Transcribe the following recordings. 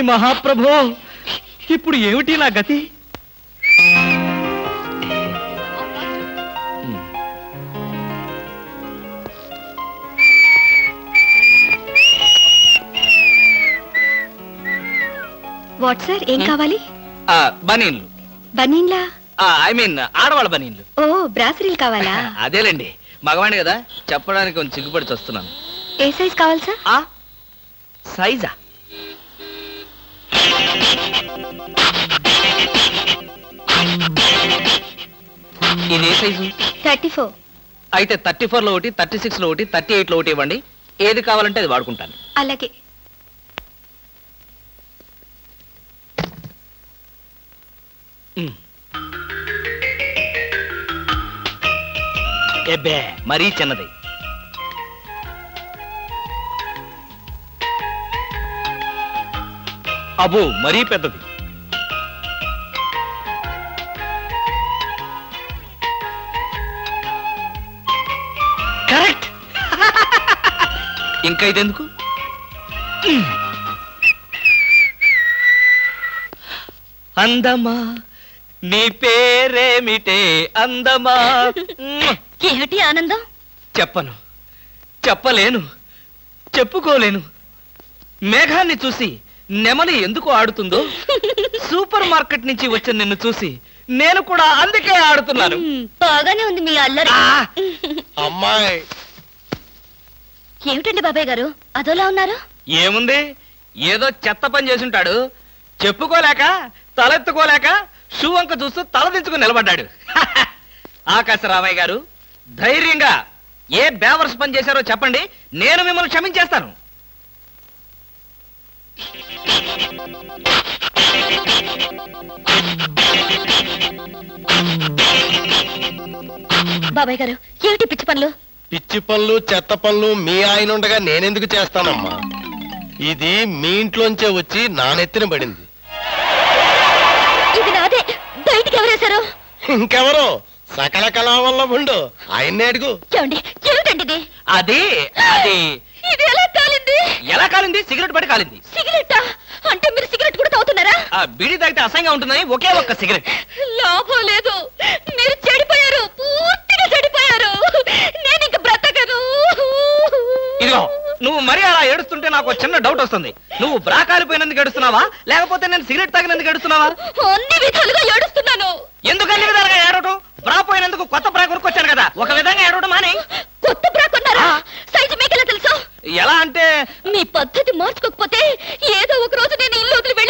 చస్తిని మహాప్రభో. ఇప్పుడు ఏమిటి నా గతి? వాట్ సార్ ఏం కావాలి? ఆ, బనీన్లు. బనీన్లా? ఐ మీన్ ఆడవాళ్ళ బనీన్లు. ఓ బ్రాసరీలు కావాలా? అదేలేండి. మగవాణి కదా చెప్పడానికి కొంచెం సిగ్గుపడి వస్తున్నాను ఏ సైజ్ కావాలి సార్? ఆ సైజా? ఇది ఏ సైజు థర్టీ ఫోర్. అయితే థర్టీ ఫోర్లో ఒకటి థర్టీ సిక్స్లో ఒకటి థర్టీ ఎయిట్లో ఒకటి ఇవ్వండి. ఏది కావాలంటే అది వాడుకుంటాను. అలాగే. ఉమ్. ఎబ్బే. మరీ చిన్నది. అబో మరీ పెద్దది. కరెక్ట్. ఇంకా ఇదెందుకు. అందమా నీ పేరేమిటే అందమా. ఏమిటి ఆనందం? చెప్పను. చెప్పలేను. చెప్పుకోలేను. మేఘాన్ని చూసి నెమలి ఎందుకు ఆడుతుందో? సూపర్ మార్కెట్ నుంచి వచ్చిన నిన్ను చూసి నేను కూడా అందుకే ఆడుతున్నాను. బాగానే ఉంది మీ అల్లరి! అమ్మాయి. ఏమిటండి బాబాయ్ గారు? అదోలా ఉన్నారు? ఏముంది? ఏదో చెత్త పని చేసుంటాడు. చెప్పుకోలేక తలెత్తుకోలేక షూ వంక చూస్తూ తలదించుకుని నిలబడ్డాడు. ఆకాశరామయ్య గారు ధైర్యంగా ఏ బేవర్స్ పని చేశారో చెప్పండి. నేను మిమ్మల్ని క్షమించేస్తాను. బాబాయ్ గారు ఏమిటి పిచ్చి పనులు? పిచ్చి పనులు చెత్త పనులు మీ ఆయన ఉండగా నేనెందుకు చేస్తానమ్మా? ఇది మీ ఇంట్లోంచే వచ్చి నా నెత్తిన పడింది. ఇది నాదే. బయటికి ఎవరేశారు ఇంకెవరో? సకల కళా వల్ల ఉండు ఆయన్నే అడుగు. ఏమండి ఏమిటండి ఇది? అది అది. ఇది ఎలా కాలింది? ఎలా కాలింది? సిగరెట్ పడి కాలింది. సిగరెట్టా అంటే మీరు సిగరెట్ కూడా తాగుతున్నారా ఆ బీడీ తాగితే అసహ్యంగా ఉంటుందని ఒకే ఒక్క సిగరెట్. లాభం లేదు. మీరు చెడిపోయారు. పూర్తిగా చెడిపోయారు. నేను ఇంక బ్రతకను. ఇదిగో నువ్వు మరీ అలా ఏడుస్తుంటే నాకు చిన్న డౌట్ వస్తుంది. నువ్వు బ్రా కాలిపోయినందుకు ఏడుస్తున్నావా? లేకపోతే నేను సిగరెట్ తాగినందుకు ఏడుస్తున్నావా? అన్ని విధాలుగా ఏడుస్తున్నాను. ఎందుకు అన్ని విధాలుగా ఏడవటం? బ్రా పోయినందుకు కొత్త బ్రా కొనుక్కొచ్చాను కదా. ఒక విధంగా ఏడవటం మాని? కొత్త బ్రా కొన్నారా? సైజు మీకెలా తెలుసు? ఎలా అంటే మీ పద్ధతి మార్చుకోకపోతే ఏదో ఒక రోజు నేను ఇల్లు వదిలి వెళ్ళిపోవడం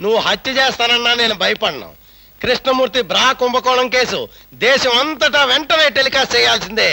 నువ్వు హత్య చేస్తానన్నా నేను భయపడను. కృష్ణమూర్తి బ్రా కుంభకోణం కేసు దేశం అంతటా వెంటనే టెలికాస్ట్ చేయాల్సిందే.